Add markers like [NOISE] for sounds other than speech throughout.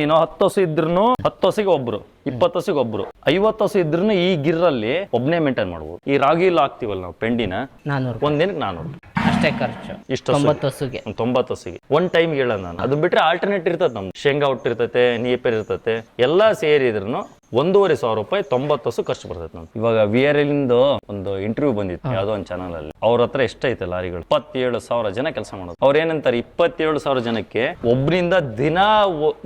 ನೀನು ಹತ್ತು ಹಸು ಇದ್ರೂ ಹತ್ತು ಹಸಿಗೆ ಒಬ್ರು ಇಪ್ಪತ್ತು ಹಸಿಗೆ ಒಬ್ರು. ಐವತ್ತು ಹಸು ಇದ್ರೂ ಈ ಗಿರ್ರಲ್ಲಿ ಒಬ್ನೇ ಮೇಂಟೈನ್ ಮಾಡ್ಬೋದು. ಈ ರಾಗಿ ಇಲ್ಲ ಹಾಕ್ತಿವಲ್ಲ ನಾವು ಪೆಂಡಿನ ನಾನ್ನೂರು ಒಂದ್ ದಿನಕ್ಕೆ ನಾನೂರು ಅಷ್ಟೇ ಖರ್ಚು. ಇಷ್ಟು ತೊಂಬತ್ತು ಹಸುಗೆ. ತೊಂಬತ್ತು ಹಸಿಗೆ. ಒನ್ ಟೈಮ್ ಹೇಳೋಣ ನಾನು. ಅದು ಬಿಟ್ರೆ ಆಲ್ಟರ್ನೇಟ್ ಇರ್ತದೆ ನಮ್ದು. ಶೇಂಗಾ ಹುಟ್ಟಿರ್ತತೆ ನೀಪೇರ್ ಇರ್ತತೆ ಎಲ್ಲ ಸೇರಿದ್ರು ಒಂದೂವರೆ ಸಾವಿರ ರೂಪಾಯಿ ತೊಂಬತ್ತು ವರ್ಷ ಖರ್ಚು ಬರ್ತೈತೆ ನಮ್ಗೆ. ಇವಾಗ ವಿ ಆರ್ ಎಲ್ ಇಂದ ಒಂದು ಇಂಟರ್ವ್ಯೂ ಬಂದಿತ್ತು, ಯಾವ್ದೋ ಒಂದು ಚಾನಲ್ ಅಲ್ಲಿ. ಅವ್ರ ಹತ್ರ ಎಷ್ಟೈತೆ ಲಾರಿಗಳು? ಇಪ್ಪತ್ತೇಳು ಸಾವಿರ ಜನ ಕೆಲಸ ಮಾಡೋದು. ಅವ್ರು ಏನಂತಾರೆ, ಇಪ್ಪತ್ತೇಳು ಸಾವಿರ ಜನಕ್ಕೆ ಒಬ್ಬರಿಂದ ದಿನ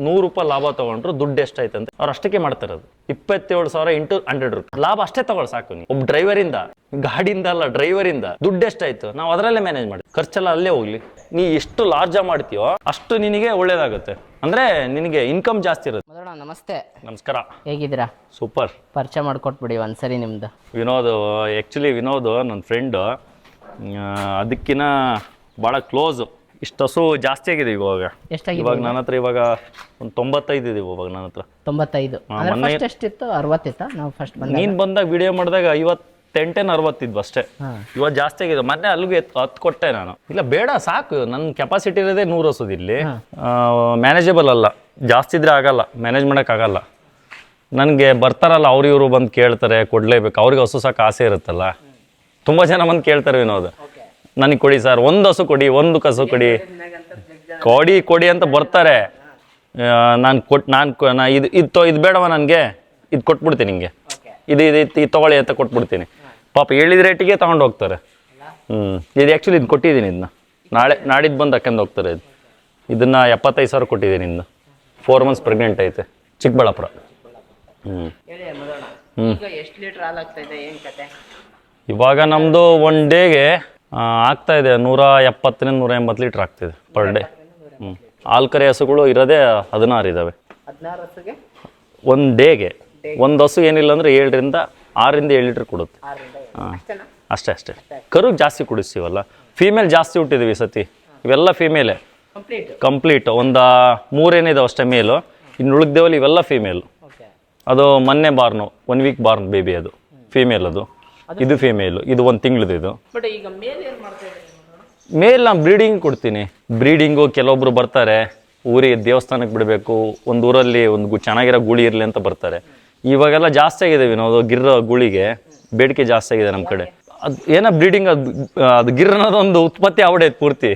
ನೂರು ರೂಪಾಯಿ ಲಾಭ ತಗೊಂಡ್ರು ದುಡ್ಡು ಎಷ್ಟೈತೆ ಅಂತ. ಅವ್ರು ಅಷ್ಟಕ್ಕೆ ಮಾಡ್ತಿರೋದು. ಇಪ್ಪತ್ತೇಳು ಸಾವಿರ ಇಂಟು ಹಂಡ್ರೆಡ್ ರೂಪಾಯಿ ಲಾಭ ಅಷ್ಟೇ ತಗೊಳ್ ಸಾಕು ನೀವು. ಒಬ್ಬ ಡ್ರೈವರ್ ಇಂದ, ಗಾಡಿಯಿಂದ ಅಲ್ಲ ಡ್ರೈವರ್ ಇಂದ ದುಡ್ಡು ಎಷ್ಟಾಯ್ತು? ನಾವು ಅದರಲ್ಲೇ ಮ್ಯಾನೇಜ್ ಮಾಡಿ ಖರ್ಚೆಲ್ಲ ಅಲ್ಲೇ ಹೋಗ್ಲಿ. ನೀ ಎಷ್ಟು ಲಾರ್ಜ ಮಾಡ್ತೀಯೋ, ಅಷ್ಟು ನಿನಗೆ ಒಳ್ಳೇದಾಗುತ್ತೆ. ಅಂದ್ರೆ ನಿನಗೆ ಇನ್ಕಮ್ ಜಾಸ್ತಿ ಇರುತ್ತೆ ನಮಸ್ತೆ. ನಮಸ್ಕಾರ. ಹೇಗಿದ್ದೀರಾ? ಸೂಪರ್ ಪರಿಚಯ ಮಾಡ್ಕೊಟ್ಬಿಡಿ ಒಂದ್ಸರಿ ನಿಮ್ದು. ವಿನೋದ್ ಆ್ಯಕ್ಚುಲಿ ವಿನೋದ್ ನನ್ನ ಫ್ರೆಂಡು ಅದಕ್ಕಿನ ಭಾಳ ಕ್ಲೋಸ್ ಇಷ್ಟು ಹಸು ಜಾಸ್ತಿ ಆಗಿದೆ ಇವಾಗ. ಎಷ್ಟಾಗಿದೆ ಇವಾಗ ನನ್ನ ಹತ್ರ ಇವಾಗ ಒಂದು ತೊಂಬತ್ತೈದು ಇದೆ ಇವಾಗ ನನ್ನ ಹತ್ರ. ತೊಂಬತ್ತೈದು. ಅಂದ್ರೆ ಮೊನ್ನೆ- ಎಷ್ಟಿತ್ತು ಅರವತ್ತಿತ್ತ ನಾವು ಫಸ್ಟ್ ಬಂದ ನೀನು ಬಂದಾಗ ವಿಡಿಯೋ ಮಾಡಿದಾಗ ಐವತ್ತೆಂಟೇನು ಅರವತ್ತಿದ್ವು ಅಷ್ಟೇ. ಇವಾಗ ಜಾಸ್ತಿ ಆಗಿದೆ. ಮೊನ್ನೆ ಅಲ್ಲಿಗೆ ಹತ್ತು ಕೊಟ್ಟೆ ನಾನು. ಇಲ್ಲ ಬೇಡ ಸಾಕು. ನನ್ನ ಕೆಪಾಸಿಟಿ ಇರೋದೇ ನೂರು ಹೊಸದು ಇಲ್ಲಿ. ಮ್ಯಾನೇಜಬಲ್ ಅಲ್ಲ. ಜಾಸ್ತಿ ಇದ್ರೆ ಆಗಲ್ಲ. ಮ್ಯಾನೇಜ್ ಮಾಡೋಕ್ಕಾಗಲ್ಲ ನನಗೆ ಬರ್ತಾರಲ್ಲ ಅವ್ರು ಇವರು ಬಂದು ಕೇಳ್ತಾರೆ ಕೊಡಲೇಬೇಕು. ಅವ್ರಿಗೆ ಹಸು ಸಾಕು ಆಸೆ ಇರುತ್ತಲ್ಲ. ತುಂಬ ಜನ ಬಂದು ಕೇಳ್ತಾರೆ ವಿನೋದ್. ನನಗೆ ಕೊಡಿ ಸರ್ ಒಂದು ಹಸು ಕೊಡಿ ಒಂದು ಕಸು ಕೊಡಿ. ಕೊಡಿ ಕೊಡಿ ಅಂತ ಬರ್ತಾರೆ. ನಾನು ಕೊಟ್ಟು ನಾನು ನಾ ಇದು ಇದು ಇದು ಬೇಡವ ನನಗೆ? ಇದು ಕೊಟ್ಬಿಡ್ತೀನಿ ನಿಂಗೆ. ಇದು ಇದು ಇದು ಇದು ತೊಗೊಳ್ಳಿ ಅಂತ ಕೊಟ್ಬಿಡ್ತೀನಿ. ಪಾಪ ಹೇಳಿದ ರೇಟಿಗೆ ತಗೊಂಡು ಹೋಗ್ತಾರೆ. ಹ್ಞೂ ಇದು ಆ್ಯಕ್ಚುಲಿ ಇದು ಕೊಟ್ಟಿದ್ದೀನಿ ಇದನ್ನ ನಾಳೆ ನಾಡಿದ್ದು ಬಂದು ಹಾಕೊಂಡು ಹೋಗ್ತಾರೆ ಇದು. ಇದನ್ನು ಎಪ್ಪತ್ತೈದು ಸಾವಿರ ಕೊಟ್ಟಿದ್ದೀನಿ ಇನ್ನು ಫೋರ್ ಮಂತ್ಸ್ ಪ್ರೆಗ್ನೆಂಟ್ ಐತೆ. ಚಿಕ್ಕಬಳ್ಳಾಪುರ. ಹ್ಞೂ ಹ್ಞೂ ಇವಾಗ ನಮ್ಮದು ಒನ್ ಡೇಗೆ ಆಗ್ತಾ ಇದೆ. ನೂರ ಎಪ್ಪತ್ತರಿಂದ ನೂರ ಎಂಬತ್ತು ಲೀಟ್ರ್ ಆಗ್ತಿದೆ ಪರ್ ಡೇ ಹ್ಞೂ ಆಲ್ಕರೆ ಕರೆ ಹಸುಗಳು ಇರೋದೇ ಹದಿನಾರು ಇದ್ದಾವೆ ಒಂದು ಡೇಗೆ ಒಂದು ಹಸು ಏನಿಲ್ಲ ಅಂದರೆ ಏಳರಿಂದ ಆರರಿಂದ ಏಳು ಲೀಟ್ರ್ ಕೊಡುತ್ತೆ. ಹಾಂ. ಅಷ್ಟೇ ಅಷ್ಟೇ. ಕರುಗೆ ಜಾಸ್ತಿ ಕುಡಿಸ್ತೀವಲ್ಲ? ಫೀಮೇಲ್ ಜಾಸ್ತಿ ಹುಟ್ಟಿದ್ವಿ ಸತಿ. ಇವೆಲ್ಲ ಫೀಮೇಲೆ ಕಂಪ್ಲೀಟ್ ಒಂದು ಮೂರೇನಿದಾವೆ ಅಷ್ಟೇ ಮೇಲು ಇನ್ನು ಉಳಿದೇವಲ್ಲಿ ಇವೆಲ್ಲ ಫೀಮೇಲ್ ಅದು ಮೊನ್ನೆ born one week born baby ಅದು. ಫೀಮೇಲ್ ಅದು. ಇದು ಫೀಮೇಲು ಇದು ಒಂದು ತಿಂಗಳದು ಇದು. ಮೇಲೆ ನಾನು ಬ್ರೀಡಿಂಗ್ ಕೊಡ್ತೀನಿ. ಬ್ರೀಡಿಂಗು ಕೆಲವೊಬ್ರು ಬರ್ತಾರೆ. ಊರಿಗೆ ದೇವಸ್ಥಾನಕ್ಕೆ ಬಿಡಬೇಕು. ಒಂದು ಊರಲ್ಲಿ ಒಂದು ಚೆನ್ನಾಗಿರೋ ಗುಳಿ ಇರಲಿ ಅಂತ ಬರ್ತಾರೆ. ಇವಾಗೆಲ್ಲ ಜಾಸ್ತಿ ಆಗಿದೆ ವಿನೋದು. ಗಿರ್ರ ಗುಳಿಗೆ ಬೇಡಿಕೆ ಜಾಸ್ತಿ ಆಗಿದೆ ನಮ್ಮ ಕಡೆ. ಅದು ಏನೋ ಬ್ರೀಡಿಂಗ್ ಅದು ಅದು ಗಿರ್ ಅನ್ನೋದೊಂದು ಉತ್ಪತ್ತಿ ಆಗ್ಬಿಡೈತೆ ಪೂರ್ತಿ.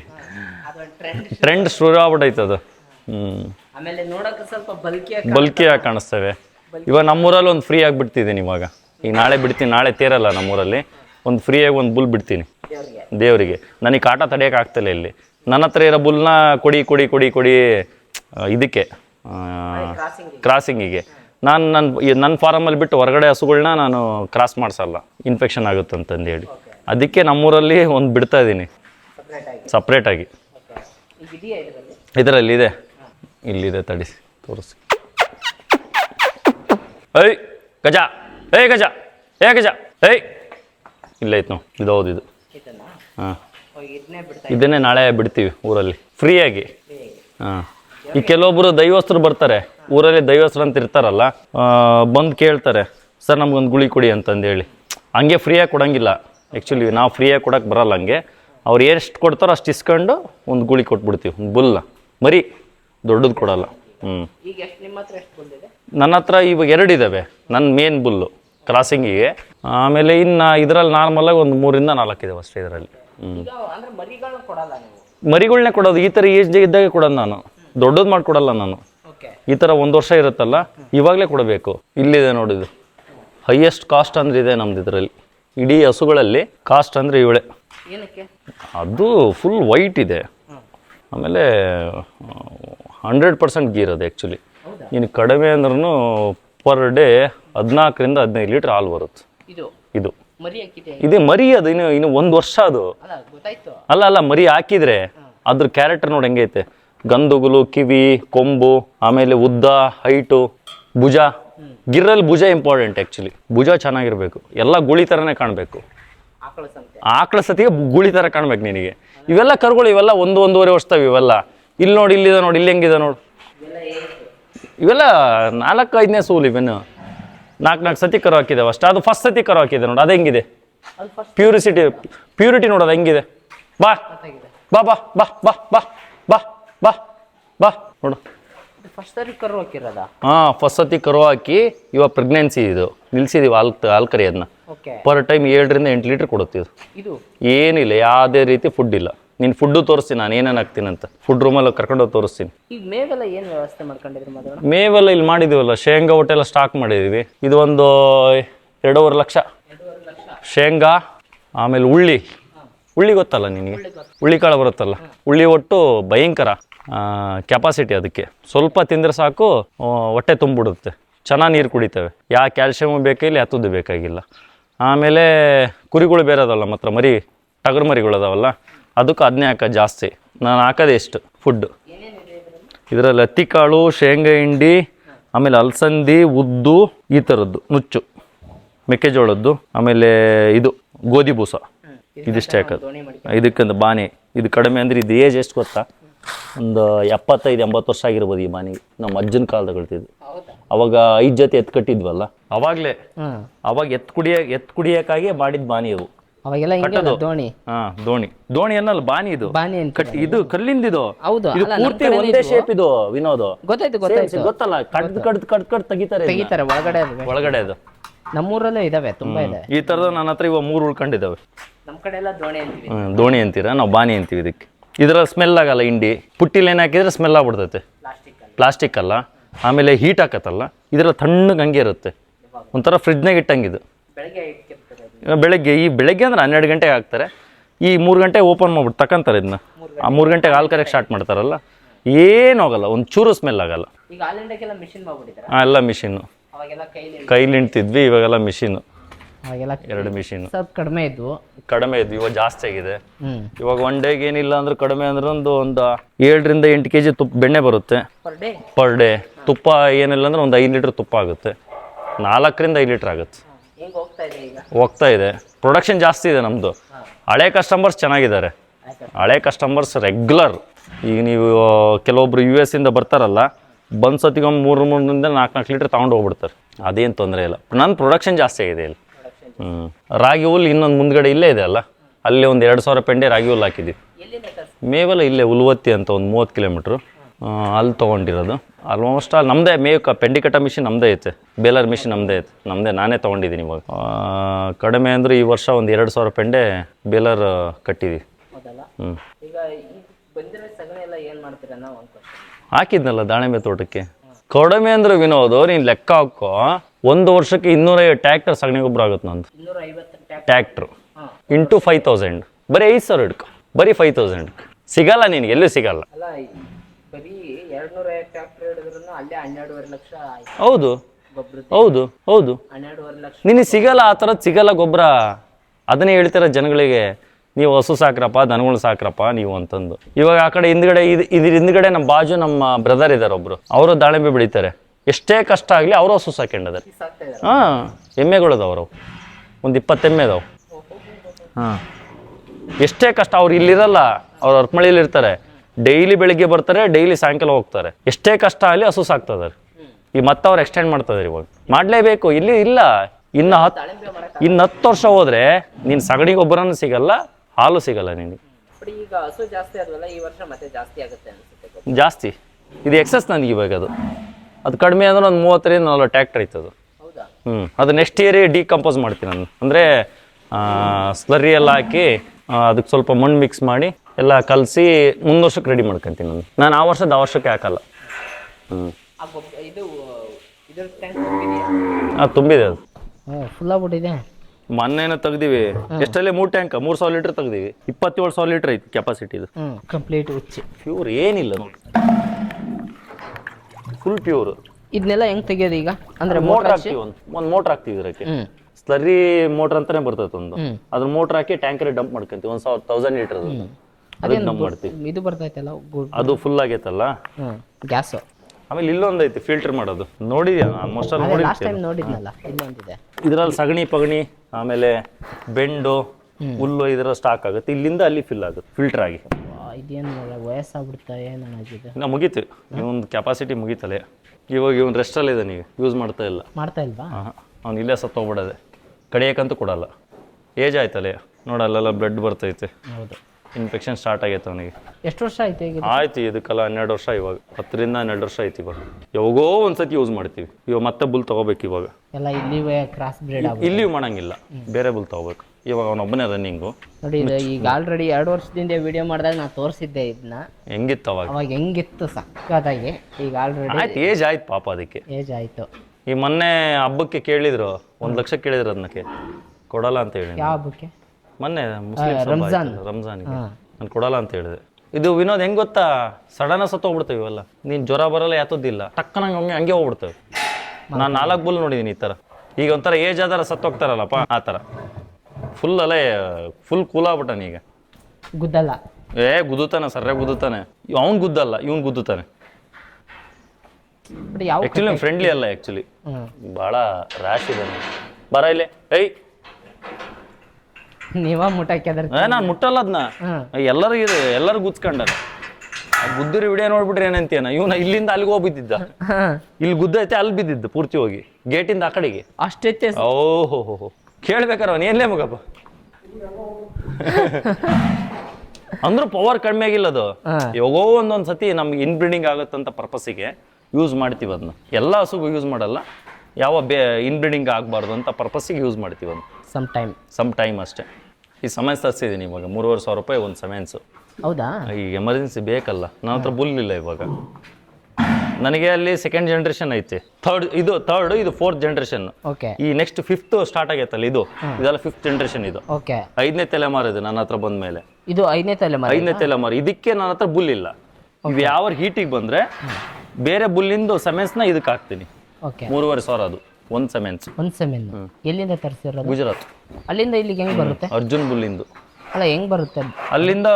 ಟ್ರೆಂಡ್ ಶುರು ಆಗ್ಬಿಟ್ಟೈತೆ ಅದು. ಹ್ಞೂ ಬಲ್ಕಿಯಾಗಿ ಕಾಣಿಸ್ತವೆ. ಇವಾಗ ನಮ್ಮೂರಲ್ಲಿ ಒಂದು ಫ್ರೀ ಆಗಿ ಬಿಡ್ತಿದ್ದೀನಿ ಇವಾಗ. ಈಗ ನಾಳೆ ಬಿಡ್ತೀನಿ ನಾಳೆ ತೇರಲ್ಲ ನಮ್ಮೂರಲ್ಲಿ. ಒಂದು ಫ್ರೀಯಾಗಿ ಒಂದು ಬುಲ್ ಬಿಡ್ತೀನಿ. ದೇವ್ರಿಗೆ. ನನಗೆ ಕಾಟ ತಡೆಯೋಕೆ ಆಗ್ತಿಲ್ಲ ಇಲ್ಲಿ. ನನ್ನ ಹತ್ರ ಇರೋ ಬುಲ್ನ ಕೊಡಿ ಕೊಡಿ ಕೊಡಿ ಕೊಡಿ ಇದಕ್ಕೆ ಕ್ರಾಸಿಂಗ್ ಕ್ರಾಸಿಂಗಿಗೆ ನಾನು ನನ್ನ ನನ್ನ ಫಾರಮಲ್ಲಿ ಬಿಟ್ಟು ಹೊರಗಡೆ ಹಸುಗಳನ್ನ ನಾನು ಕ್ರಾಸ್ ಮಾಡಿಸಲ್ಲ. ಇನ್ಫೆಕ್ಷನ್ ಆಗುತ್ತೆ ಅಂತಂದು ಹೇಳಿ ಅದಕ್ಕೆ ನಮ್ಮೂರಲ್ಲಿ ಒಂದು ಬಿಡ್ತಾ ಇದ್ದೀನಿ. ಸಪ್ರೇಟ್ ಆಗಿ. ಸಪ್ರೇಟಾಗಿ ಇದರಲ್ಲಿ? ಇದೆ. ಇಲ್ಲಿದೆ ತಡಿಸಿ ತೋರಿಸಿ. ಏಯ್ ಗಜ. ಏಯ್ ಗಜ. ಏ ಗಜ. ಏಯ್. ಇಲ್ಲ ಐತೆ ನಾವು ಇದು ಹೌದು ಇದು. ಹಾಂ. ಇದನ್ನೇ ನಾಳೆ ಬಿಡ್ತೀವಿ ಊರಲ್ಲಿ. ಫ್ರೀಯಾಗಿ ಹಾಂ. ಈ ಕೆಲವೊಬ್ಬರು ದೈವಸ್ಥರು ಬರ್ತಾರೆ ಊರಲ್ಲಿ ದೈವಸ್ಥರು ಅಂತ ಇರ್ತಾರಲ್ಲ ಬಂದು ಕೇಳ್ತಾರೆ ಸರ್ ನಮ್ಗೊಂದು ಗುಳಿ ಕೊಡಿ ಅಂತಂದೇಳಿ. ಹಂಗೆ ಫ್ರೀಯಾಗಿ ಕೊಡೋಂಗಿಲ್ಲ. ಆ್ಯಕ್ಚುಲಿ ನಾವು ಫ್ರೀಯಾಗಿ ಕೊಡೋಕೆ ಬರಲ್ಲ ಹಂಗೆ. ಅವ್ರು ಎಷ್ಟು ಕೊಡ್ತಾರೋ ಅಷ್ಟು ಇಸ್ಕೊಂಡು ಒಂದು ಗುಳಿ ಕೊಟ್ಬಿಡ್ತೀವಿ ಒಂದು ಬುಲ್ಲ ಮರಿ ದೊಡ್ಡದು ಕೊಡಲ್ಲ. ಹ್ಞೂ ನನ್ನ ಹತ್ರ ಇವಾಗ ಎರಡು ಇದ್ದಾವೆ ನನ್ನ ಮೇನ್ ಬುಲ್ಲು ಕ್ರಾಸಿಂಗಿಗೆ. ಆಮೇಲೆ ಇನ್ನು ಇದರಲ್ಲಿ ನಾರ್ಮಲಾಗಿ ಒಂದು ಮೂರಿಂದ ನಾಲ್ಕು ಇದಾವೆ ಅಷ್ಟೇ ಇದರಲ್ಲಿ. ಹ್ಞೂ ಮರಿಗಳನ್ನ ಕೊಡೋದು ಈ ಥರ ಏಜ್ ಇದ್ದಾಗೆ ಕೊಡೋದು ನಾನು. ದೊಡ್ಡದು ಮಾಡಿಕೊಡಲ್ಲ ನಾನು. ಈ ಥರ ಒಂದು ವರ್ಷ ಇರುತ್ತಲ್ಲ ಇವಾಗಲೇ ಕೊಡಬೇಕು. ಇಲ್ಲಿದೆ ನೋಡಿದು ಹೈಯೆಸ್ಟ್ ಕಾಸ್ಟ್ ಅಂದ್ರೆ ಇದೆ ನಮ್ದು ಇದರಲ್ಲಿ. ಇಡೀ ಹಸುಗಳಲ್ಲಿ ಕಾಸ್ಟ್ ಅಂದರೆ ಇವಳೆ. ಅದು ಫುಲ್ ವೈಟ್ ಇದೆ. ಆಮೇಲೆ ಹಂಡ್ರೆಡ್ ಪರ್ಸೆಂಟ್ ಗೀರ್ ಅದು ಆ್ಯಕ್ಚುಲಿ ಇನ್ನು ಕಡಿಮೆ ಅಂದ್ರೂ ಪರ್ ಡೇ ಹದಿನಾಲ್ಕರಿಂದ ಹದಿನೈದು ಲೀಟ್ರ್ ಹಾಲು ಬರುತ್ತೆ. ಇದು? ಇದು. ಮರಿ ಅದು ಇನ್ನು ಇನ್ನು ಒಂದು ವರ್ಷ ಅದು. ಅಲ್ಲ ಅಲ್ಲ ಮರಿ ಹಾಕಿದ್ರೆ ಅದ್ರ ಕ್ಯಾರೆಕ್ಟರ್ ನೋಡಿ ಹೆಂಗೈತೆ? ಗಂದುಗುಲು ಕಿವಿ ಕೊಂಬು ಆಮೇಲೆ ಉದ್ದ ಹೈಟು ಭುಜ. ಗಿರ್ರಲ್ಲಿ ಭುಜ ಇಂಪಾರ್ಟೆಂಟ್ ಆ್ಯಕ್ಚುಲಿ ಭುಜ ಚೆನ್ನಾಗಿರಬೇಕು. ಎಲ್ಲ ಗುಳಿ ಥರನೇ ಕಾಣಬೇಕು. ಆಕಳ ಸಂತೆ. ಆಕಳ ಸತಿಗೆ ಗುಳಿ ಥರ ಕಾಣ್ಬೇಕು ನಿನಗೆ. ಇವೆಲ್ಲ ಕರುಗಳು ಇವೆಲ್ಲ ಒಂದು ಒಂದೂವರೆ ವರ್ಷದವು ಇವೆಲ್ಲ. ಇಲ್ಲಿ ನೋಡಿ ಇಲ್ಲಿದೆ ನೋಡಿ ಇಲ್ಲಿ ಹೆಂಗಿದೆ ನೋಡು. ಇವೆಲ್ಲ ನಾಲ್ಕು ಐದನೇ ಸೂಲ್ ಇವೇನು ನಾಲ್ಕು ನಾಲ್ಕು ಸತಿ ಕರು ಹಾಕಿದ್ದಾವೆ ಅಷ್ಟೇ. ಅದು ಫಸ್ಟ್ ಸತಿ ಕರು ಹಾಕಿದೆ ನೋಡಿ. ಅದು ಹೆಂಗಿದೆ? ಪ್ಯೂರಿಸಿಟಿ ಪ್ಯೂರಿಟಿ ನೋಡೋದು ಹೆಂಗಿದೆ? ಬಾ. ಬಾ ಬಾ ಬಾ ಬಾ ಬಾ ಬಾ. ಬಾ ಬಾ ನೋಡು. ಫಸ್ಟ್ ಸರಿ ಕರು ಹಾಕಿರೋದ? ಹಾಂ ಫಸ್ಟ್ ಸತಿ ಕರು ಹಾಕಿ ಇವಾಗ ಪ್ರೆಗ್ನೆನ್ಸಿ ಇದು. ನಿಲ್ಸಿದೀವಿ ಹಾಲು ಹಾಲು ಕರಿ ಓಕೆ ಪರ್ ಟೈಮ್ ಏಳರಿಂದ ಎಂಟು ಲೀಟ್ರ್ ಕೊಡುತ್ತೆ ಇದು. ಇದು? ಏನಿಲ್ಲ ಯಾವುದೇ ರೀತಿ ಫುಡ್ ಇಲ್ಲ. ನೀನು ಫುಡ್ಡು ತೋರಿಸ್ತೀನಿ ನಾನು ಏನೇನು ಹಾಕ್ತೀನಿ ಅಂತ. ಫುಡ್ ರೂಮಲ್ಲಿ ಕರ್ಕೊಂಡು ತೋರಿಸ್ತೀನಿ. ಈಗ ಮೇವೆಲ್ಲ ಏನು ವ್ಯವಸ್ಥೆ ಮಾಡ್ಕೊಂಡಿದ್ರಿ ಮದುವೆ ಮೇವೆಲ್ಲ ಇಲ್ಲಿ ಮಾಡಿದ್ದೀವಲ್ಲ ಶೇಂಗಾ ಹೋಟೆಲ್ ಸ್ಟಾಕ್ ಮಾಡಿದ್ದೀವಿ ಇದು ಒಂದು ಎರಡೂವರೆ ಲಕ್ಷ. ಶೇಂಗಾ ಆಮೇಲೆ ಉಳ್ಳಿ. ಉಳ್ಳಿ ಗೊತ್ತಲ್ಲ ನಿನಗೆ? ಉಳ್ಳಿ ಕಾಳು ಬರುತ್ತಲ್ಲ? ಉಳ್ಳಿ ಒಟ್ಟು ಭಯಂಕರ. ಕೆಪಾಸಿಟಿ ಅದಕ್ಕೆ. ಸ್ವಲ್ಪ ತಿಂದರೆ ಸಾಕು ಹೊಟ್ಟೆ ತುಂಬಿಡುತ್ತೆ ಚೆನ್ನಾಗಿ ನೀರು ಕುಡಿತವೆ. ಯಾವ ಕ್ಯಾಲ್ಶಿಯಮು ಬೇಕಿಲ್ಲ ಹತ್ತದ್ದು ಬೇಕಾಗಿಲ್ಲ. ಆಮೇಲೆ ಕುರಿಗಳು ಬೇರೆ ಅದಲ್ಲ ಮಾತ್ರ ಮರಿ ಟಗರು ಮರಿಗಳು ಅದಾವಲ್ಲ ಅದಕ್ಕೆ ಅದನ್ನೇ ಹಾಕೋ ಜಾಸ್ತಿ. ನಾನು ಹಾಕೋದೇ ಎಷ್ಟು ಫುಡ್ಡು ಇದರಲ್ಲಿ ಹತ್ತಿ ಕಾಳು ಶೇಂಗಾ ಹಿಂಡಿ ಆಮೇಲೆ ಅಲಸಂದಿ ಉದ್ದು ಈ ಥರದ್ದು ನುಚ್ಚು ಮೆಕ್ಕೆಜೋಳದ್ದು ಆಮೇಲೆ ಇದು ಗೋಧಿ ಬೂಸ. ಇದಿಷ್ಟೇ ಹಾಕೋದು. ಇದಕ್ಕೊಂದು ಬಾನೆ ಇದು ಕಡಿಮೆ ಅಂದರೆ ಇದು ಏಜ್ ಎಷ್ಟು ಗೊತ್ತಾ? ಒಂದು ಎಪ್ಪತ್ತೈದು ಎಂಬತ್ತು ವರ್ಷ ಆಗಿರ್ಬೋದು ಈ ಮನೆಗೆ. ನಮ್ಮ ಅಜ್ಜನ ಕಾಲದಾಗ ಕಳ್ತಿದ್ವಿ ಹೌದಾ? ಅವಾಗ ಐದು ಜೊತೆ ಎತ್ತು ಕಟ್ಟಿದ್ವಲ್ಲ? ಅವಾಗಲೇ. ಹ್ಮ್ ಅವಾಗ ಎತ್ತು ಕುಡಿಯ ಎತ್ತು ಕುಡಿಯೋಕ್ಕಾಗಿ ಮಾಡಿದ ಬಾನಿ ಅವು ಅವಾಗೆಲ್ಲ ದೋಣಿ. ಹಾ ದೋಣಿ. ದೋಣಿ ಅನ್ನಲ್ಲ ಬಾನಿ ಇದು. ಬಾನಿ ಅಂತ ಕಟ್ ಇದು ಕಲ್ಲಿಂದಿದು. ಹೌದು ಇದು ಅಲ್ಲ, ನಮ್ ಪೂರ್ತಿ ಕಡೆನೇ ಒಂದೇ ಶೇಪ್ ಇದು ವಿನೋದ್. ಗೊತ್ತಾಯ್ತು ಗೊತ್ತಾಯ್ತು. ಗೊತ್ತಲ್ಲ? ಕಡ್ದು ಕಡ್ದು ಕಡ್ದು ಕಡ್ದು ತೆಗಿತಾರೆ ಇದನ್ನ. ತೆಗಿತಾರೆ ಒಳಗಡೆ ಅದು. ಒಳಗಡೆ ಅದು. ನಮ್ಮೂರಲ್ಲೇ ಇದಾವೆ ತುಂಬಾ ಇದೆ. ಈ ತರದ ನನ್ನ ಹತ್ರ ಇವಾಗ ಮೂರು ಉಳ್ಕೊಂಡಿದ್ದಾವೆ. ನಮ್ಮ ಕಡೆ ಎಲ್ಲ ದೋಣಿ ಅಂತೀವಿ. ಹ್ಮ್, ದೋಣಿ ಅಂತೀರಾ? ನಾವು ಬಾನಿ ಅಂತೀವಿ ಇದಕ್ಕೆ. ಇದರಲ್ಲಿ ಸ್ಮೆಲ್ ಆಗಲ್ಲ ಹಿಂಡಿ. ಪುಟ್ಟಿಲಿ ಏನು ಹಾಕಿದ್ರೆ ಸ್ಮೆಲ್ ಆಗ್ಬಿಡ್ತೈತೆ. ಪ್ಲಾಸ್ಟಿಕ್ ಅಲ್ಲಿ. ಪ್ಲಾಸ್ಟಿಕ್ ಅಲ್ಲ ಆಮೇಲೆ ಹೀಟ್ ಹಾಕತ್ತಲ್ಲ. ಇದರಲ್ಲಿ ತಣ್ಣಗೆ ಹಂಗೆ ಇರುತ್ತೆ. ಒಂಥರ ಫ್ರಿಜ್ನಾಗ ಇಟ್ಟಂಗಿದು ಬೆಳಗ್ಗೆ ಈ ಬೆಳಗ್ಗೆ ಅಂದ್ರೆ ಹನ್ನೆರಡು ಗಂಟೆಗೆ ಹಾಕ್ತಾರೆ. ಈ ಮೂರು ಗಂಟೆ ಓಪನ್ ಮಾಡ್ಬಿಟ್ಟು ತಕ್ಕಂತಾರೆ ಇದನ್ನ ಆ ಮೂರು ಗಂಟೆಗೆ ಹಾಲು ಕರೆಕ್ಟ್ ಸ್ಟಾರ್ಟ್ ಮಾಡ್ತಾರಲ್ಲ. ಏನು ಆಗಲ್ಲ ಒಂದು ಚೂರು ಸ್ಮೆಲ್ ಆಗಲ್ಲ ಎಲ್ಲ ಮಿಷಿನ್ನು ಕೈಲಿ ನಿಂತಿದ್ವಿ ಇವಾಗೆಲ್ಲ ಮಿಷಿನ್ನು ಎರಡು ಮಿಷಿನ್ ಸ್ವಲ್ಪ ಕಡಿಮೆ ಇದ್ವು. ಕಡಿಮೆ ಇದ್ವು ಇವಾಗ ಜಾಸ್ತಿ ಆಗಿದೆ. ಇವಾಗ ಒನ್ ಡೇಗೆ ಏನಿಲ್ಲ ಅಂದ್ರೆ ಕಡಿಮೆ ಅಂದ್ರೆ ಒಂದು ಒಂದು ಏಳರಿಂದ ಎಂಟು ಕೆ ಜಿ ತುಪ್ಪ ಬೆಣ್ಣೆ ಬರುತ್ತೆ. ಪರ್ ಡೇ ತುಪ್ಪ ಏನಿಲ್ಲ ಅಂದ್ರೆ ಒಂದು ಐದು ಲೀಟರ್ ತುಪ್ಪ ಆಗುತ್ತೆ. ನಾಲ್ಕರಿಂದ ಐದು ಲೀಟರ್ ಆಗುತ್ತೆ. ಹೆಂಗ್ ಹೋಗ್ತಾ ಇದೆ ಪ್ರೊಡಕ್ಷನ್ ಜಾಸ್ತಿ ಇದೆ ನಮ್ಮದು ಹಳೆ ಕಸ್ಟಮರ್ಸ್ ಚೆನ್ನಾಗಿದ್ದಾರೆ. ಹಳೆ ಕಸ್ಟಮರ್ಸ್ ರೆಗ್ಯುಲರ್ ಈಗ ನೀವು ಕೆಲವೊಬ್ರು ಯು ಎಸ್ ಇಂದ ಬರ್ತಾರಲ್ಲ ಬಂದು ಸತಿಗೊಂದು ಮೂರು ಮೂರರಿಂದ ನಾಲ್ಕು ನಾಲ್ಕು ಲೀಟರ್ ತೊಗೊಂಡು ಹೋಗ್ಬಿಡ್ತಾರೆ. ಅದೇನು ತೊಂದರೆ ಇಲ್ಲ. ನನ್ನ ಪ್ರೊಡಕ್ಷನ್ ಜಾಸ್ತಿ ಆಗಿದೆ ಇಲ್ಲಿ. ರಾಗಿ ಹುಲ್ ಇನ್ನೊಂದು ಮುಂದ್ಗಡೆ ಇಲ್ಲೇ ಇದೆ ಅಲ್ಲ? ಅಲ್ಲೇ ಒಂದು ಎರಡು ಸಾವಿರ ಪೆಂಡೆ ರಾಗಿ ಹುಲ್ ಹಾಕಿದ್ದೀವಿ ಮೇವಲ್ಲ ಇಲ್ಲೇ ಉಲ್ವತ್ತಿ ಅಂತ ಒಂದು ಮೂವತ್ತು ಕಿಲೋಮೀಟ್ರು. ಅಲ್ಲಿ ತೊಗೊಂಡಿರೋದು. ಆಲ್ಮೋಸ್ಟ್ ಅಲ್ಲಿ ನಮ್ಮದೇ ಮೇವು ಪೆಂಡಿ ಕಟ್ಟ ಮಿಷಿನ್ ನಮ್ಮದೇ ಐತೆ. ಬೇಲರ್ ಮಿಷಿನ್ ನಮ್ಮದೇ ಐತೆ. ನಮ್ಮದೇ ನಾನೇ ತೊಗೊಂಡಿದ್ದೀನಿ ಇವಾಗ. ಕಡಿಮೆ ಅಂದರೆ ಈ ವರ್ಷ ಒಂದು ಎರಡು ಸಾವಿರ ಪೆಂಡೆ ಬೇಲರ್ ಕಟ್ಟಿದ್ದೀವಿ ಹ್ಞೂ ಹಾಕಿದ್ನಲ್ಲ ದಾಳಿಂಬೆ ತೋಟಕ್ಕೆ. ಕಡಿಮೆ ಅಂದ್ರೆ ವಿನೋದು ನೀನು ಲೆಕ್ಕ ಹಾಕೋ. ಒಂದು ವರ್ಷಕ್ಕೆ ಇನ್ನೂರೈವತ್ತು ಟ್ಯಾಕ್ಟರ್ ಸಗಣಿ ಗೊಬ್ಬರ ಆಗುತ್ತೆ ನಂದು. ಟ್ಯಾಕ್ಟ್ರು. Into five thousand. ಬರೀ ಐದು ಸಾವಿರ ಹಿಡ್ಕೊ. ಬರೀ ಫೈವ್ ತೌಸಂಡ್. ಸಿಗಲ್ಲ ನಿನಗೆ ಎಲ್ಲೂ ಸಿಗಲ್ಲ. ಹೌದು. ಹೌದು ಹೌದು. ನಿನಗೆ ಸಿಗಲ್ಲ ಆ ಥರದ್ದು ಸಿಗಲ್ಲ ಗೊಬ್ಬರ ಅದನ್ನೇ ಹೇಳ್ತಾರೆ ಜನಗಳಿಗೆ ನೀವು ಹಸು ಸಾಕ್ರಪ್ಪ, ದನಗಳು ಸಾಕ್ರಪ್ಪ, ನೀವು ಅಂತಂದು. ಇವಾಗ ಆ ಕಡೆ ಹಿಂದ್ಗಡೆ ಇದು, ಇದ್ರ ಹಿಂದ್ಗಡೆ ನಮ್ಮ ಬಾಜು ನಮ್ಮ ಬ್ರದರ್ ಇದ್ದಾರೆ ಒಬ್ರು. ಅವರು ದಾಳಿಂಬೆ ಬೆಳಿತಾರೆ. ಎಷ್ಟೇ ಕಷ್ಟ ಆಗಲಿ ಅವರು ಹಸು ಸಾಕೊಂಡಿದ್ದಾರೆ ಹಾಂ ಎಮ್ಮೆಗಳು ಅದಾವ್ರು ಒಂದು ಇಪ್ಪತ್ತು ಎಮ್ಮೆ ಅದಾವೆ. ಹಾಂ. ಎಷ್ಟೇ ಕಷ್ಟ, ಅವ್ರು ಇಲ್ಲಿರಲ್ಲ, ಅವ್ರು ಅರ್ಪಮಳಿಯಲ್ಲಿ ಇರ್ತಾರೆ. ಡೈಲಿ ಬೆಳಿಗ್ಗೆ ಬರ್ತಾರೆ, ಡೈಲಿ ಸಾಯಂಕಾಲ ಹೋಗ್ತಾರೆ. ಎಷ್ಟೇ ಕಷ್ಟ ಆಗಲಿ ಹಸು ಸಾಕ್ತದಾರೆ. ಈ ಮತ್ತೆ ಅವ್ರು ಎಕ್ಸ್ಟೆಂಡ್ ಮಾಡ್ತದಾರೆ ಇವಾಗ. ಮಾಡಲೇಬೇಕು, ಇಲ್ಲಿ ಇಲ್ಲ. ಇನ್ನು ಹತ್ತು ಇನ್ನು ಹತ್ತು ವರ್ಷ ಹೋದರೆ ನೀನು ಸಗಣಿ ಗೊಬ್ಬರನೂ ಸಿಗಲ್ಲ ಹಾಲು ಸಿಗಲ್ಲ ನಿನಗೆ ಬಟ್ ಈಗ ಹಸು ಜಾಸ್ತಿ ಆದ್ವಲ್ಲ ಈ ವರ್ಷ ಮತ್ತೆ ಜಾಸ್ತಿ ಆಗುತ್ತೆ ಅನ್ಸುತ್ತೆ ಗೊಬ್ಬರ. ಜಾಸ್ತಿ. ಇದು ಎಕ್ಸಸ್ ನನಗೆ ಇವಾಗ ಅದು. ಅದು ಕಡಿಮೆ ಅಂದ್ರೆ ಒಂದು ಮೂವತ್ತರಿಂದ ನಲ್ವತ್ತು ಟ್ಯಾಕ್ಟರ್ ಐತೆ ಅದು. ಹೌದಾ? ಹ್ಞೂ ಅದು ನೆಕ್ಸ್ಟ್ ಇಯರ್ ಡಿಕಂಪೋಸ್ ಮಾಡ್ತೀನಿ ನಾನು. ಅಂದರೆ ಸ್ಲರಿ ಎಲ್ಲ ಹಾಕಿ ಅದಕ್ಕೆ ಸ್ವಲ್ಪ ಮಣ್ಣು ಮಿಕ್ಸ್ ಮಾಡಿ ಎಲ್ಲ ಕಲಸಿ ಮುಂದೆ ವರ್ಷಕ್ಕೆ ರೆಡಿ ಮಾಡ್ಕೊತೀನಿ ನಾನು. ನಾನು ಆ ವರ್ಷದ ಆ ವರ್ಷಕ್ಕೆ ಹಾಕಲ್ಲ. ಹ್ಞೂ ಇದು ಅದು ತುಂಬಿದೆ ಅದು. ಹ್ಞೂ ಫುಲ್ ಆಗ್ಬಿಟ್ಟಿದೆ. ಮೊನ್ನೆನೋ ತೆಗ್ದಿವಿ. ಎಷ್ಟಲ್ಲೇ ಮೂರ್ ಟ್ಯಾಂಕ್ ಮೂರ್ ಸಾವಿರ ಲೀಟರ್ ತೆಗ್ದಿವಿ. ಇಪ್ಪತ್ತೇಳು ಸಾವಿರ ಲೀಟರ್ ಐತಿ ಕೆಪಾಸಿಟಿ ಇದು. ಕಂಪ್ಲೀಟ್ ಉಚ್ಚಿ. ಪ್ಯೂರ್ ಏನಿಲ್ಲ ನೋಡಿ ಫುಲ್ ಪ್ಯೂರ್ ಇದನ್ನೆಲ್ಲ ಹೆಂಗ್ ತೆಗಿಯೋದು ಈಗ? ಅಂದ್ರೆ ಮೋಟರ್ ಹಾಕ್ತಿವಿ ಒಂದು ಒಂದ್ ಮೋಟರ್ ಹಾಕ್ತಿವಿ ಇದಕ್ಕೆ ಸ್ಲರಿ ಮೋಟರ್ ಅಂತಾನೆ ಬರ್ತೈತೆ ಒಂದು. ಅದ್ರ ಮೋಟರ್ ಹಾಕಿ ಟ್ಯಾಂಕರ್ ಡಂಪ್ ಮಾಡ್ಕೊಂತೀವಿ. ಒಂದ್ ಸಾವಿರ ತೌಸಂಡ್ ಲೀಟರ್ ಅದು ಡಂಪ್ ಮಾಡ್ತೀವಿ. ಇದು ಬರ್ತೈತಲ್ಲ? ಅದು ಫುಲ್ ಆಗೈತಲ್ಲ? ಗ್ಯಾಸು ಆಮೇಲೆ ಇಲ್ಲೊಂದು ಐತಿ ಫಿಲ್ಟರ್ ಮಾಡೋದು. ನೋಡಿದ್ಯಾ? ಆಲ್ಮೋಸ್ಟ್ ಅಲ್ಲಿ ನೋಡಿ ಲಾಸ್ಟ್ ಟೈಮ್ ನೋಡಿದ್ನಲ್ಲ ಇಲ್ಲೊಂದಿದೆ. ಇದ್ರಲ್ಲಿ ಸಗಣಿ ಪಗಣಿ ಆಮೇಲೆ ಬೆಂಡು ಹುಲ್ಲು ಇದರ ಸ್ಟಾಕ್ ಆಗುತ್ತೆ. ಇಲ್ಲಿಂದ ಅಲ್ಲಿ ಫಿಲ್ ಆಗುತ್ತೆ ಫಿಲ್ಟರ್ ಆಗಿ. ಇದೇನು ವಯಸ್ಸಾಗ್ಬಿಡ್ತಾ ಮುಗೀತು. ಇವೊಂದು ಕೆಪಾಸಿಟಿ ಮುಗೀತಲ್ಲೇ. ಇವಾಗ ಇವನ್ ರೆಸ್ಟಲ್ಲಿ ಇದೆ ನೀವು ಯೂಸ್ ಮಾಡ್ತಾ ಇಲ್ಲ. ಮಾಡ್ತಾ ಇಲ್ವಾ? ಅವ್ನು ಇಲ್ಲೇ ಸತ್ತೋಗ್ಬಿಡೋದೆ. ಕಡಿಯೋಕ್ಕಂತೂ ಕೊಡಲ್ಲ. ಏಜ್ ಆಯ್ತಲೆ ನೋಡ ಅಲ್ಲೆಲ್ಲ ಬ್ಲಡ್ ಬರ್ತೈತೆ. ಹೌದು. ಇನ್ಫೆಕ್ಷನ್ ಸ್ಟಾರ್ಟ್ ಆಗೈತೆ ಅವನಿಗೆ. ಎಷ್ಟು ವರ್ಷ ಆಯ್ತು ಈಗ ಆಯ್ತು ಇದಕ್ಕೆಲ್ಲ ಹನ್ನೆರಡು ವರ್ಷ ಇವಾಗ. ಹತ್ತರಿಂದ ಹನ್ನೆರಡು ವರ್ಷ ಆಯ್ತು ಇವಾಗ. ಯಾವಾಗೋ ಒಂದ್ಸತಿ ಯೂಸ್ ಮಾಡ್ತೀವಿ. ಇವಾಗ ಮತ್ತೆ ಬುಲ್ ತಗೋಬೇಕು ಇವಾಗ. ಎಲ್ಲ ಇಲ್ಲಿ ಕ್ರಾಸ್ ಬ್ರೀಡ್ ಇಲ್ಲಿಯೂ ಮಾಡಂಗಿಲ್ಲ. ಬೇರೆ ಬುಲ್ ತಗೋಬೇಕು. ಇವಾಗ ಅವನೊಬ್ಬನೇ ರನ್ನಿಂಗು ನೋಡಿ ಇದು ಈಗ ಆಲ್ರೆಡಿ ಎರಡು ವರ್ಷದಿಂದ ವಿಡಿಯೋ ಮಾಡಿದಾಗ ನಾನು ತೋರಿಸಿದ್ದೆ ಇದನ್ನ ಹೆಂಗಿತ್ತು ಅವಾಗ? ಅವಾಗ ಹೆಂಗಿತ್ತು ಸಕ್ಕತ್ತಾಗಿ ಈಗ ಆಲ್ರೆಡಿ ಆಯ್ತು ಏಜ್ ಆಯ್ತು ಪಾಪ ಅದಕ್ಕೆ. ಏಜ್ ಆಯ್ತು. ಈ ಮೊನ್ನೆ ಹಬ್ಬಕ್ಕೆ ಕೇಳಿದ್ರು ಒಂದು ಲಕ್ಷ ಕೇಳಿದ್ರು ಅದನ್ನಕ್ಕೆ ಕೊಡಲ್ಲ ಅಂತ ಹೇಳಿ ಯಾವ ಹಬ್ಬಕ್ಕೆ? ಮೊನ್ನೆ ರಂಜಾನ್. ರಂಜಾನಿಗೆ. ನಾನು ಕೊಡಲ್ಲ ಅಂತ ಹೇಳಿದೆ. ಇದು ವಿನೋದ್ ಹೆಂಗ್ ಗೊತ್ತಾ? ಸಡನ್ ಸತ್ತೋಗ್ಬಿಡ್ತೇವೆ ಇವೆಲ್ಲ. ನೀನ್ ಜ್ವರ ಬರಲ್ಲ ಯಾತದ್ದಿಲ್ಲ. ಟಕ್ಕನಂಗೆ ಹಂಗೆ ಹಂಗೆ ಹೋಗ್ಬಿಡ್ತೇವೆ. ನಾನು ನಾಲ್ಕು ಬುಲ್ ನೋಡಿದೀನಿ ಈ ತರ. ಈಗ ಒಂಥರ ಏಜ್ ಆದಾರ ಸತ್ತೋಗ್ತಾರಲ್ಲಪ್ಪ ಆ ತರ. ಫುಲ್ ಅಲ್ಲೇ ಫುಲ್ ಕೂಲ್ ಕೂಲಾಗ್ಬಿಟ್ಟಾನ ಈಗ. ಗುದ್ದಲ್ಲ. ಏ ಗುದ್ದುತ್ತಾನೆ ಸರ್ರೆ ಗುದ್ದುತ್ತಾನೆ. ಅವ್ನು ಗುದ್ದಲ್ಲ ಇವ್ನು ಗುದ್ದುತ್ತಾನೆ. ಬಟ್ ಯಾವ ಆ್ಯಕ್ಚುಲಿ ಫ್ರೆಂಡ್ಲಿ ಅಲ್ಲ ಆ್ಯಕ್ಚುಲಿ ಹ್ಮ್. ರಾಶಿ ರ್ಯಾಶ್ ಇದ್ದಾನೆ. ಬರ ಇಲ್ಲೇ. ಏಯ್! ನೀವ ಮುಟ್ಟಕ್ಕೆ ಅದ್ರ ಏ ನಾನು ಮುಟ್ಟಲ್ಲ ಅದನ್ನ ಎಲ್ಲರಿಗೂ ಎಲ್ಲರೂ ಇದು ಎಲ್ಲರೂ ಆ ಗುದ್ದಿರಿ ವಿಡಿಯೋ ನೋಡ್ಬಿಟ್ರೆ ಏನಂತೀಯನ? ಇವನ ಇಲ್ಲಿಂದ ಅಲ್ಲಿಗೆ ಹೋಗಿ ಬಿದ್ದಿದ್ದ ಇಲ್ಲಿ ಗುದ್ದೈತೆ ಅಲ್ಲಿ ಬಿದ್ದಿದ್ದು ಪೂರ್ತಿ ಹೋಗಿ. ಗೇಟಿಂದ ಆ ಕಡೆಗೆ. ಅಷ್ಟೈತೆ ಓಹೋ ಹೋ ಹೋ ಕೇಳ್ಬೇಕಾರ ಅವನು ಏನ್ಲೇ ಮಗಪ್ಪ ಅಂದ್ರೂ ಪವರ್ ಕಡಿಮೆ ಆಗಿಲ್ಲ ಅದು. ಯಾವಾಗೋ ಒಂದೊಂದು ಸತಿ ನಮ್ಗೆ ಇನ್ಬ್ರೀಡಿಂಗ್ ಆಗುತ್ತಂತ ಪರ್ಪಸ್ಸಿಗೆ ಯೂಸ್ ಮಾಡ್ತೀವಿ ಅದನ್ನ ಎಲ್ಲ ಹಸುಗೂ ಯೂಸ್ ಮಾಡಲ್ಲ. ಯಾವ ಬೇ ಇನ್ಬ್ರೀಡಿಂಗ್ ಆಗಬಾರ್ದು ಅಂತ ಪರ್ಪಸ್ಸಿಗೆ ಯೂಸ್ ಮಾಡ್ತೀವಿ ಅದನ್ನ ಸಮ್ ಟೈಮ್ ಸಮ್ ಟೈಮ್ ಅಷ್ಟೇ. ಈ ಸಮನ್ಸ್ ತರಿಸಿದ್ದೀನಿ ಇವಾಗ. ಮೂರುವರೆ ಸಾವಿರ ರೂಪಾಯಿ ಒಂದು ಸಮೆನ್ಸು. ಹೌದಾ? ಈ ಎಮರ್ಜೆನ್ಸಿ ಬೇಕಲ್ಲ. ನನ್ನ ಹತ್ರ ಬುಲ್ ಇಲ್ಲ ಇವಾಗ. ನನಗೆ ಅಲ್ಲಿ ಸೆಕೆಂಡ್ ಜನ್ರೇಷನ್ ಐತೆ. ಥರ್ಡ್ ಇದು ಥರ್ಡ್ ಇದು ಫೋರ್ತ್ ಜನ್ರೇಷನ್ ಓಕೆ ಈ ನೆಕ್ಸ್ಟ್ ಫಿಫ್ತ್ ಸ್ಟಾರ್ಟ್ ಆಗೈತಲ್ಲ ಇದು. ಇದೆಲ್ಲ ಫಿಫ್ತ್ ಜನ್ರೇಷನ್ ಇದು. ಓಕೆ ಐದನೇ ತಲೆಮಾರು ಇದು ನನ್ನ ಹತ್ರ ಬಂದ ಮೇಲೆ. ಇದು ಐದನೇ ತಲೆಮಾರು ಐದನೇ ತಲೆಮಾರು. ಇದಕ್ಕೆ ನನ್ನ ಹತ್ರ ಬುಲ್ ಇಲ್ಲ. ಇವು ಯಾವ ಹೀಟಿಗೆ ಬಂದ್ರೆ ಬೇರೆ ಬುಲ್ಲಿಂದು ಸೆಮೆನ್ಸ್ನ ಇದಕ್ಕೆ ಹಾಕ್ತೀನಿ. ಓಕೆ ಮೂರುವರೆ ಸಾವಿರ ಅದು. ಒಂದು ಸೆಮೆನ್ಸ್ ಒಂದು ಸೆಮೆನ್ ಎಲ್ಲಿಂದ ತರಿಸಿರೋದು? ಗುಜರಾತ್. ಅಲ್ಲಿಂದ ಇಲ್ಲಿಗೆ ಹೆಂಗ್ ಬರುತ್ತೆ? ಅರ್ಜುನ್ ಬುಲ್ಲಿಂದು. ಅಲ್ಲ ಹೆಂಗ್ ಬರುತ್ತೆ ಅಲ್ಲಿಂದ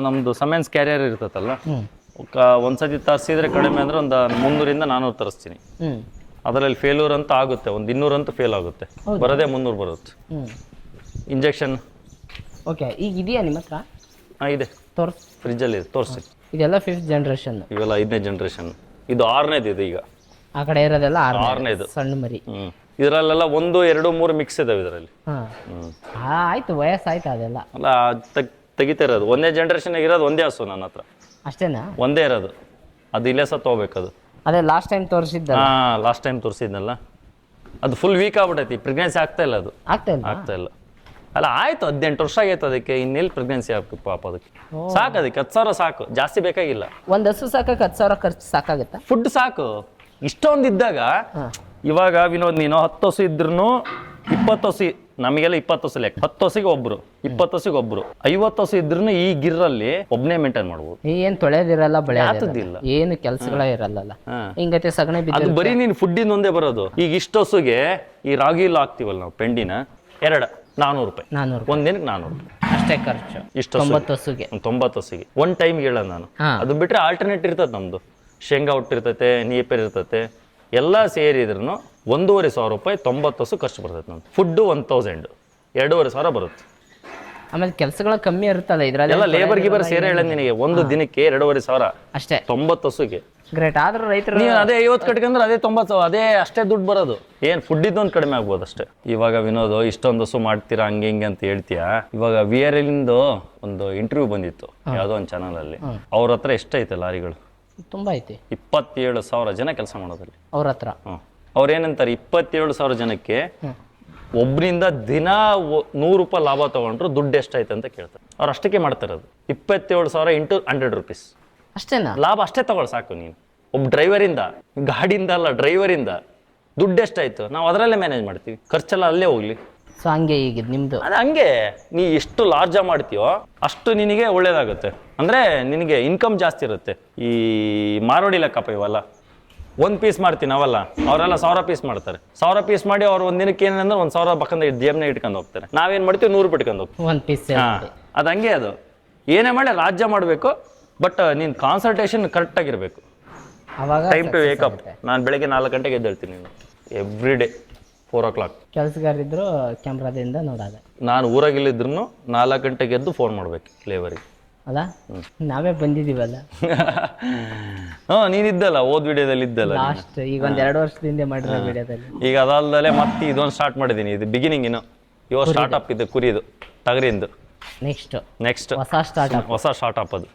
ನಮ್ದು ಸಮೆನ್ಸ್ ಕ್ಯಾರಿಯರ್ ಇರ್ತದಲ್ಲ ಕ- ಒಂದ್ಸತಿ ತರಿಸಿದ್ರೆ ಕಡಿಮೆ ಅಂದ್ರೆ ಒಂದು ಮುನ್ನೂರಿಂದ ನಾನೂರು ತರಿಸ್ತೀನಿ. ಹ್ಮ್. ಅದರಲ್ಲಿ ಫೇಲ್ಯೂರ್ ಅಂತ ಆಗುತ್ತೆ. ಒಂದು ಅಂತ ಫೇಲ್ ಆಗುತ್ತೆ. ಬರೋದೇ ಮುನ್ನೂರು ಬರುತ್ತೆ. ಹ್ಮ್. ಇಂಜೆಕ್ಷನ್ ಓಕೆ ಈಗ ಇದೆಯಾ ನಿಮ್ಮ ಹತ್ರ? ಇದೆ. ತೋರ್ಸ್. ಫ್ರಿಜ್ಜಲ್ಲಿ ಇದೆ. ತೋರಿಸಿ ಇದೆಲ್ಲ ಫಿಫ್ತ್ ಜನ್ರೇಷನ್ ಇವೆಲ್ಲ ಐದನೇ ಜನ್ರೇಷನ್ ಇದು ಆರನೇದು ಇದೆ ಈಗ. ಆ ಕಡೆ ಇರೋದೆಲ್ಲ ಆರನೇ ಆರನೇದು ಸಣ್ಣ ಮರಿ. ಇದರಲ್ಲೆಲ್ಲ ಒಂದು ಎರಡು ಮೂರು ಮಿಕ್ಸ್ ಇದಾವೆ ಇದರಲ್ಲಿ. ಹಾ. ಆಯ್ತು ವಯಸ್ಸಾಯ್ತು ಅದೆಲ್ಲ. ಅಲ್ಲ ಅದ್ ತೆಗ್ ತೆಗಿತಾ ಇರೋದು. ಒಂದೇ ಜನ್ರೇಷನ್ ಇರೋದು ಒಂದೇ ಹಸು ನನ್ನ ಹತ್ರ. ಅಷ್ಟೇನಾ? ಒಂದೇ ಇರೋದು. ಅದು ಇಲ್ಲೇ ಸತ್ತು ಹೋಗ್ಬೇಕದು ಅದೇ. ಲಾಸ್ಟ್ ಟೈಮ್ ತೋರಿಸಿದ್ದ ಹಾ ಲಾಸ್ಟ್ ಟೈಮ್ ತೋರಿಸಿದ್ನಲ್ಲ. ಅದು ಫುಲ್ ವೀಕ್ ಆಗ್ಬಿಟ್ಟೈತಿ ಪ್ರೆಗ್ನೆನ್ಸಿ ಆಗ್ತಾ ಇಲ್ಲ ಅದು. ಆಗ್ತಾ ಇಲ್ಲ? ಆಗ್ತಾ ಇಲ್ಲ. ಅಲ್ಲ ಆಯ್ತು ಹದಿನೆಂಟು ವರ್ಷ ಆಗೈತೆ ಅದಕ್ಕೆ. ಇನ್ನೆಲ್ಲಿ ಪ್ರೆಗ್ನೆನ್ಸಿ ಆಗ್ಬೇಕು ಪಾಪ ಅದಕ್ಕೆ. ಸಾಕು ಅದಕ್ಕೆ ಹತ್ತು ಸಾವಿರ ಸಾಕು. ಜಾಸ್ತಿ ಬೇಕಾಗಿಲ್ಲ. ಒಂದ್ ಹಸು ಸಾಕಕ್ಕೆ ಹತ್ತು ಸಾವಿರ ಖರ್ಚು ಸಾಕಾಗುತ್ತಾ? ಫುಡ್ ಸಾಕು. ಇಷ್ಟೊಂದು ಇದ್ದಾಗ ಹಾ. ಇವಾಗ ವಿನೋದ್ ನೀನು ಹತ್ತು ಹಸು ಇದ್ರು ಇಪ್ಪತ್ತು ಹಸಿ ನಮಗೆಲ್ಲ ಇಪ್ಪತ್ತು ಹಸು ಲೆಕ್ಕ. ಹತ್ತು ಹಸಿಗೆ ಒಬ್ರು ಇಪ್ಪತ್ತು ಹಸಿಗೆ ಒಬ್ರು. ಐವತ್ತು ಹಸು ಇದ್ರು ಈ ಗಿರ್ರಲ್ಲಿ ಒಬ್ನೇ ಮೇಂಟೈನ್ ಮಾಡ್ಬೋದು. ಏನ್ ತೊಳೆದಿರಲ್ಲ ಬಳೆ ಯಾತದ್ದಿಲ್ಲ. ಏನು ಕೆಲಸಗಳ ಇರಲ್ಲ. ಹಿಂಗತೆ ಸಗಣಿ ಅದು ಬಿದ್ದು ಬರೀ ನೀನು ಫುಡ್ಡಿಂದ ಒಂದೇ ಬರೋದು. ಈಗ ಇಷ್ಟು ಹಸುಗೆ ಈ ರಾಗಿ ಇಲ್ಲ ಹಾಕ್ತಿವಲ್ಲ ನಾವು ಪೆಂಡಿನ ಎರಡು ನಾನೂರು ರೂಪಾಯಿ. ನಾನೂರು ಒಂದ್ ದಿನಕ್ಕೆ ನಾನ್ನೂರು ರೂಪಾಯಿ. ಅಷ್ಟೇ ಖರ್ಚು. ಇಷ್ಟು ತೊಂಬತ್ತು ಹಸುಗೆ ಒಂದ್ ತೊಂಬತ್ತು ಹಸಿಗೆ ಒನ್ ಟೈಮ್ ಹೇಳ ನಾನು. ಹಾ. ಅದು ಬಿಟ್ರೆ ಆಲ್ಟರ್ನೇಟ್ ಇರ್ತದೆ ನಮ್ಮದು ಶೇಂಗಾ ಹುಟ್ಟಿರ್ತೈತೆ ನೀಪೇರ್ ಇರ್ತೈತೆ ಎಲ್ಲ ಸೇರಿದ್ರು ಒಂದೂವರೆ ಸಾವಿರ ರೂಪಾಯಿ ತೊಂಬತ್ತು ಹಸು ಖರ್ಚು ಬರ್ತೈತೆ ನಮ್ದು. ಫುಡ್ಡು ಒನ್ ತೌಸಂಡ್ ಎರಡೂವರೆ ಸಾವಿರ ಬರುತ್ತೆ. ಆಮೇಲೆ ಕೆಲಸಗಳ ಕಮ್ಮಿ ಇರುತ್ತಲ್ಲ ಇದ್ರಲ್ಲಿ ಎಲ್ಲ ಲೇಬರ್ ಗಿಬರ್ ಸೇರಿ ಹೇಳ ನಿನಗೆ ಒಂದು ದಿನಕ್ಕೆ ಎರಡೂವರೆ ಸಾವಿರ. ಅಷ್ಟೇ. ತೊಂಬತ್ತು ಹಸುಗೆ. ಗ್ರೇಟ್ ಆದ್ರೂ ರೈತರು ನೀವು ಅದೇ ಐವತ್ತು ಕಟ್ಕೊಂಡ್ರೆ ಅದೇ ತೊಂಬತ್ತು ಸಾವಿರ ಅದೇ ಅಷ್ಟೇ ದುಡ್ಡು ಬರೋದು. ಏನು ಫುಡ್ ಇದ್ದೊಂದು ಕಡಿಮೆ ಆಗ್ಬೋದು ಅಷ್ಟೇ. ಇವಾಗ ವಿನೋದ್ ಇಷ್ಟೊಂದು ಹಸು ಮಾಡ್ತೀರಾ ಹಂಗೆ ಹಿಂಗೆ ಅಂತ ಹೇಳ್ತೀಯಾ? ಇವಾಗ ವಿ ಆರ್ ಎಲ್ಲಿಂದು ಒಂದು ಇಂಟರ್ವ್ಯೂ ಬಂದಿತ್ತು ಯಾವುದೋ ಒಂದು ಚಾನಲಲ್ಲಿ ಅವ್ರ ಹತ್ರ ಎಷ್ಟೈತೆ ಲಾರಿಗಳು? ತುಂಬಾ ಐತಿ. ಇಪ್ಪತ್ತೇಳು ಸಾವಿರ ಜನ ಕೆಲಸ ಮಾಡೋದ್ರಲ್ಲಿ. ಅವ್ರ ಹತ್ರ. ಹ್ಞೂ ಅವ್ರು ಏನಂತಾರೆ ಇಪ್ಪತ್ತೇಳು ಸಾವಿರ ಜನಕ್ಕೆ ಒಬ್ಬರಿಂದ ದಿನ ನೂರು ರೂಪಾಯಿ ಲಾಭ ತೊಗೊಂಡ್ರು ದುಡ್ಡು ಎಷ್ಟಾಯ್ತು ಅಂತ ಕೇಳ್ತಾರೆ. ಅವ್ರು ಅಷ್ಟಕ್ಕೆ ಮಾಡ್ತಾರೆ ಅದು. ಇಪ್ಪತ್ತೇಳು ಸಾವಿರ ಇಂಟು ಹಂಡ್ರೆಡ್ ರುಪೀಸ್. ಅಷ್ಟೇನಾ? ಲಾಭ ಅಷ್ಟೇ ತಗೊಳ್ ಸಾಕು ನೀನು. ಒಬ್ಬ ಡ್ರೈವರಿಂದ ಗಾಡಿಯಿಂದ ಅಲ್ಲ ಡ್ರೈವರಿಂದ ದುಡ್ಡು ಎಷ್ಟಾಯ್ತು? ನಾವು ಅದರಲ್ಲೇ ಮ್ಯಾನೇಜ್ ಮಾಡ್ತೀವಿ. ಖರ್ಚೆಲ್ಲ ಅಲ್ಲೇ ಹೋಗ್ಲಿ. ಸೊ ಹಂಗೆ ಈಗ ನಿಮ್ದು? ಅದು ಹಂಗೆ. ನೀ ಎಷ್ಟು ಲಾರ್ಜ ಮಾಡ್ತೀಯೋ ಅಷ್ಟು ನಿನಗೆ ಒಳ್ಳೇದಾಗುತ್ತೆ. ಅಂದ್ರೆ ನಿನಗೆ ಇನ್ಕಮ್ ಜಾಸ್ತಿ ಇರುತ್ತೆ. ಈ ಮಾರೋಡಿ ಲೆಕ್ಕಪ್ಪ ಇವೆಲ್ಲ. ಒಂದು ಪೀಸ್ ಮಾಡ್ತೀನಿ ನಾವಲ್ಲ. ಅವರೆಲ್ಲ ಸಾವಿರ ಪೀಸ್ ಮಾಡ್ತಾರೆ. ಸಾವಿರ ಪೀಸ್ ಮಾಡಿ ಅವ್ರು ಒಂದ್ ದಿನಕ್ಕೆ ಏನಂದ್ರೆ ಒಂದು ಸಾವಿರ ಪಕ್ಕಂದ ಜೇಬ್ನ ಇಟ್ಕೊಂಡು ಹೋಗ್ತಾರೆ. ನಾವೇನ್ ಮಾಡ್ತೀವಿ? ನೂರು ಇಟ್ಕೊಂಡು ಹೋಗ್ತೀವಿ. ಒಂದ್ ಪೀಸ್ ಹಾಂ. ಅದು ಹಂಗೆ ಅದು. ಏನೇ ಮಾಡಿ ರಾಜ್ಯ ಮಾಡಬೇಕು ಬಟ್ ನೀನು ಕಾನ್ಸಂಟ್ರೇಷನ್ ಕರೆಕ್ಟಾಗಿರಬೇಕು ಅವಾಗ ಟೈಮ್ ಟು ವೇಕಪ್ ನಾನು ಬೆಳಗ್ಗೆ ನಾಲ್ಕು ಗಂಟೆಗೆ ಎದ್ದೇಳ್ತೀನಿ every day four o'clock ಕೆಲ್ಸಗಾರಿದ್ರು ಕ್ಯಾಮ್ರಾದಿಂದ ನೋಡಲ್ಲ ನಾನು ಊರಾಗಿಲ್ಲಿದ್ರು ನಾಲ್ಕು ಗಂಟೆಗೆ ಎದ್ದು ಫೋನ್ ಮಾಡ್ಬೇಕು ಲೇಬರಿಗೆ ಅಲ್ಲ? ನಾವೇ ಬಂದಿದೀವಲ್ಲ [LAUGHS] ಹ್ಞೂ ನೀನಿದ್ದಲ್ಲ ಓದ್ ವಿಡಿಯೋದಲ್ಲಿ ಇದ್ದಲ್ಲ. ಲಾಸ್ಟ್ ಈಗ ಒಂದ್ ಎರಡು ವರ್ಷದಿಂದ ಮಾಡಿರೋ ವಿಡಿಯೋದಲ್ಲಿ. ಈಗ ಅದಲ್ದಲೆ ಮತ್ತೆ ಇದೊಂದು ಸ್ಟಾರ್ಟ್ ಮಾಡಿದ್ದೀನಿ ಇದು ಬಿಗಿನಿಂಗ್ ಇನ್ನು. ಇವಾಗ ಸ್ಟಾರ್ಟ್ ಅಪ್ ಇದು ಕುರಿದು ತಗರಿಂದು. ನೆಕ್ಸ್ಟ್ ನೆಕ್ಸ್ಟ್ ಹೊಸ ಸ್ಟಾರ್ಟ್ ಹೊಸ ಸ್ಟಾರ್ಟ್ ಅಪ್ ಅದು.